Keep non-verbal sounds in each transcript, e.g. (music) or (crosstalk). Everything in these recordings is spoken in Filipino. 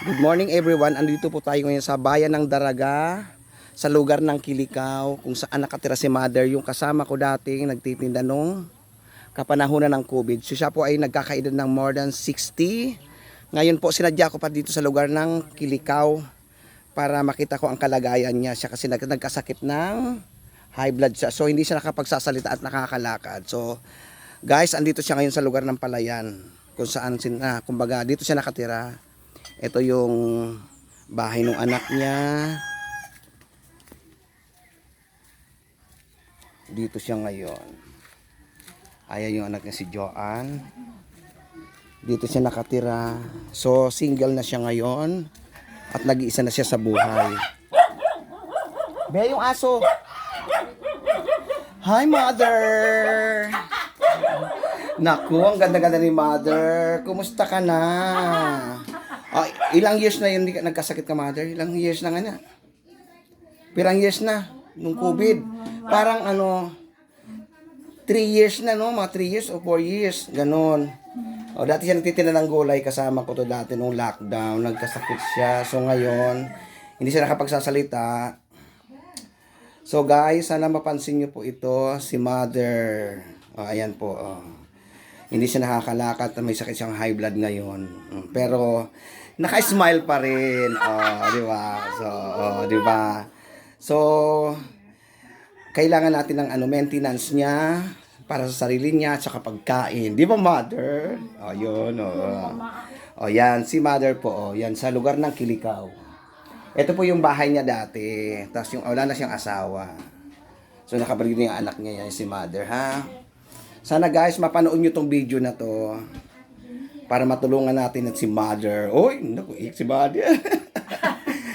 Good morning everyone. Andito po tayo ngayon sa bayan ng Daraga, sa lugar ng Kilikaw, kung saan nakatira si Mother, yung kasama ko dating nagtitinda nung kapanahunan ng COVID. So siya po ay nagkakaedad ng more than 60. Ngayon po sinadya ko pa dito sa lugar ng Kilikaw para makita ko ang kalagayan niya siya kasi nag- nagkasakit ng high blood siya. So hindi siya nakapagsasalita at nakakalakad. So guys, andito siya ngayon sa lugar ng Palayan kung saan sin ah, kumbaga dito siya nakatira. Ito yung bahay ng anak niya. Dito siya ngayon. Ayan yung anak niya si Joanne. Dito siya nakatira. So, single na siya ngayon. At nag-iisa na siya sa buhay. Be, yung aso. Hi, mother! Naku, ang ganda-ganda ni mother. Kumusta ka na? Ilang years na yun nagkasakit ka, mother? Ilang years na nga? Pirang years na nung COVID. Parang ano, 3 years na, no? Mga 3 years o 4 years. Ganon. O, dati siya nagtitinda ng gulay. Kasama ko to dati nung lockdown. Nagkasakit siya. So, ngayon, hindi siya nakapagsasalita. So, guys, sana mapansin niyo po ito. Si mother. O, ayan po. O. Hindi siya nakakalakad. May sakit siyang high blood ngayon. Mm, Pero, naka-smile pa rin. O, di ba? So, o, di ba? So, kailangan natin ng ano, maintenance niya para sa sarili niya at saka pagkain. Di ba, mother? O, yun, o. O, yan, si mother po, o, yan, sa lugar ng Kilikaw. Ito po yung bahay niya dati. Tapos yung, wala na siyang asawa. So, nakabalik na yung anak niya, yan, si mother, ha? Sana guys, mapanood nyo tong video na to para matulungan natin at si mother. Oy, naku, iyak si mother. (laughs)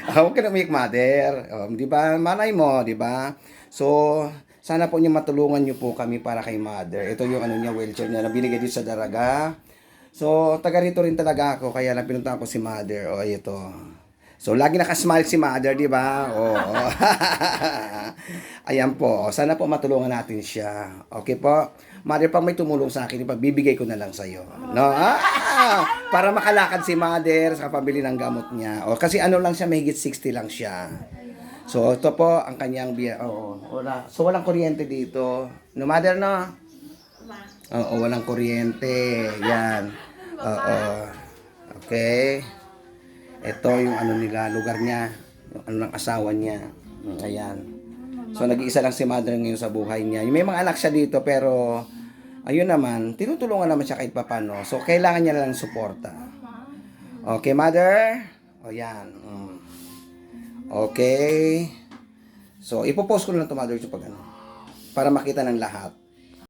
Ah, Huwag ka na umiyak, mother. Um, di ba? Malay mo, di ba? So, sana po niyo matulungan niyo po kami para kay mother. Ito yung ano niya, wheelchair niya na binigay dito sa Daraga. So, taga rito rin talaga ako. Kaya lang pinuntahan ko si mother. O, ito. So, lagi nakasmile si mother, di ba? Oo. (laughs) Ayan po. Sana po matulungan natin siya. Okay po? Mother, pag may tumulong sa akin, ipabibigay ko na lang sa'yo. No? Ah, para makalakad si mother sa pabili ng gamot niya. O, kasi ano lang siya, mahigit 60 lang siya. So, ito po ang kanyang biya. Oo, wala. So, walang kuryente dito. No, mother, no? Oo, walang kuryente. Yan. Oo. Okay. Ito yung ano nila, lugar niya. Yung ano ng asawa niya. Ayan. So, nag-iisa lang si mother ngayon sa buhay niya. May mga anak siya dito, pero ayun naman, tinutulungan naman siya kahit papano. So, kailangan niya lang suporta. Okay, mother? O, yan. Mm. Okay. So, ipopost ko na ito, mother, yung pag ano. Para makita ng lahat.